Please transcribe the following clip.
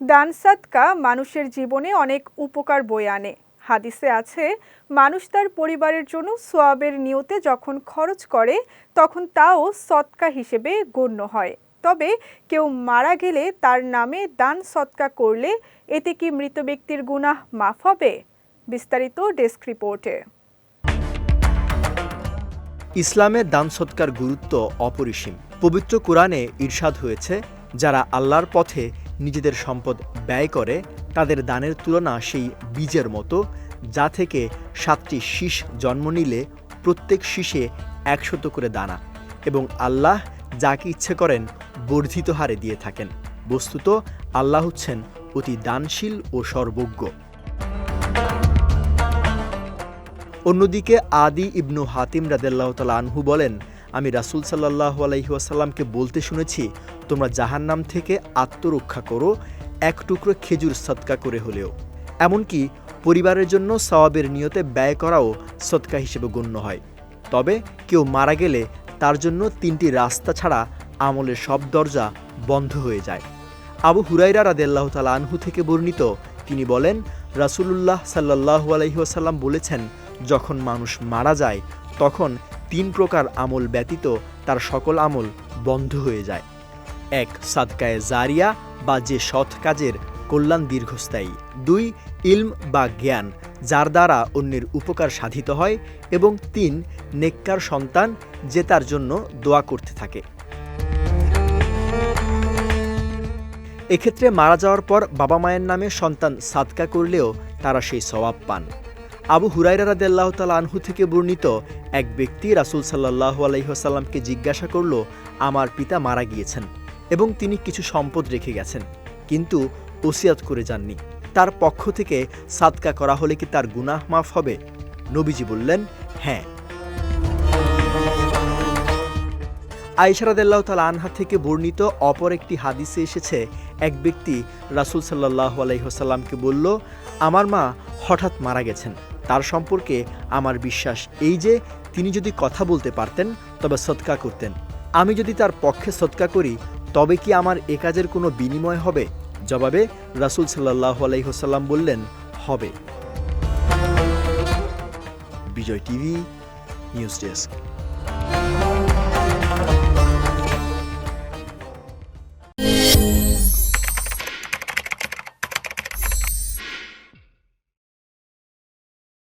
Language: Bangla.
দান সাদকা মানুষের জীবনে অনেক উপকার বয়ে আনে। হাদিসে আছে, মানুষ তার পরিবারের জন্য সোয়াবের নিয়তে যখন খরচ করে, তখন তাও সৎকা হিসেবে গণ্য হয়। তবে কেউ মারা গেলে তার নামে দান সৎকা করলে এতে কি মৃত ব্যক্তির গুনাহ মাফ হবে? বিস্তারিত ডেস্ক রিপোর্টে। ইসলামে দান সৎকার গুরুত্ব অপরিসীম। পবিত্র কোরআনে ঈর্ষাদ হয়েছে, যারা আল্লাহর পথে নিজেদের সম্পদ ব্যয় করে, তাদের দানের তুলনা সেই বীজের মতো, যা থেকে সাতটি শীষ জন্ম নিলে প্রত্যেক শীষে একশত করে দানা এবং আল্লাহ যাকে ইচ্ছে করেন বর্ধিত হারে দিয়ে থাকেন। বস্তুত আল্লাহ হচ্ছেন অতি দানশীল ও সর্বজ্ঞ। অন্যদিকে আদি ইবনু হাতিম রাদেল্লাহ তালা আনহু বলেন আমি রাসুল সাল্লাহ আলহিহাসাল্লামকে বলতে শুনেছি, তোমরা জাহান্নাম থেকে আত্মরক্ষা করো, এক টুকরো খেজুর সৎকা করে হলেও। এমনকি পরিবারের জন্য সওয়াবের নিয়তে ব্যয় করাও সৎকা হিসেবে গণ্য হয়। তবে কেউ মারা গেলে তার জন্য তিনটি রাস্তা ছাড়া আমলের সব দরজা বন্ধ হয়ে যায়। আবু হুরাইরা রাদেল্লাহ তালা আনহু থেকে বর্ণিত, তিনি বলেন, রাসুলুল্লাহ সাল্লাহ আলহিহাসাল্লাম বলেছেন, যখন মানুষ মারা যায়, তখন তিন প্রকার আমল ব্যতীত তার সকল আমল বন্ধ হয়ে যায়। এক, সাদকায় জারিয়া বা যে সৎ কাজের কল্যাণ দীর্ঘস্থায়ী। দুই, ইলম বা জ্ঞান, যার দ্বারা অন্যের উপকার সাধিত হয়। এবং তিন, নেককার সন্তান যে তার জন্য দোয়া করতে থাকে। এক্ষেত্রে মারা যাওয়ার পর বাবা মায়ের নামে সন্তান সাদকা করলেও তারা সেই সওয়াব পান। আবু হুরাইরা রাদেল্লাহ তাল আনহু থেকে বর্ণিত এক ব্যক্তি রাসুল সাল্লাহ আলহিহাসাল্লামকে জিজ্ঞাসা করল, আমার পিতা মারা গিয়েছেন এবং তিনি কিছু সম্পদ রেখে গেছেন, কিন্তু ওসিয়াত করে যাননি। তার পক্ষ থেকে সাদকা করা হলে কি তার গুনাহ মাফ হবে? নবীজি বললেন হ্যাঁ। আইসারাদাল্লাহ তাল আনহা থেকে বর্ণিত অপর একটি হাদিসে এসেছে, এক ব্যক্তি রাসুল সাল্লাহ আলাইহসাল্লামকে বলল, আমার মা হঠাৎ মারা গেছেন। তার সম্পর্কে আমার বিশ্বাস এই যে তিনি যদি কথা বলতে পারতেন, তবে সৎকা করতেন। আমি যদি তার পক্ষে সৎকা করি, তবে কি আমার এ কাজের কোনো বিনিময় হবে? জবাবে রাসুল সাল্লাহ আলাইহসাল্লাম বললেন, হবে। Bijoy TV, news desk.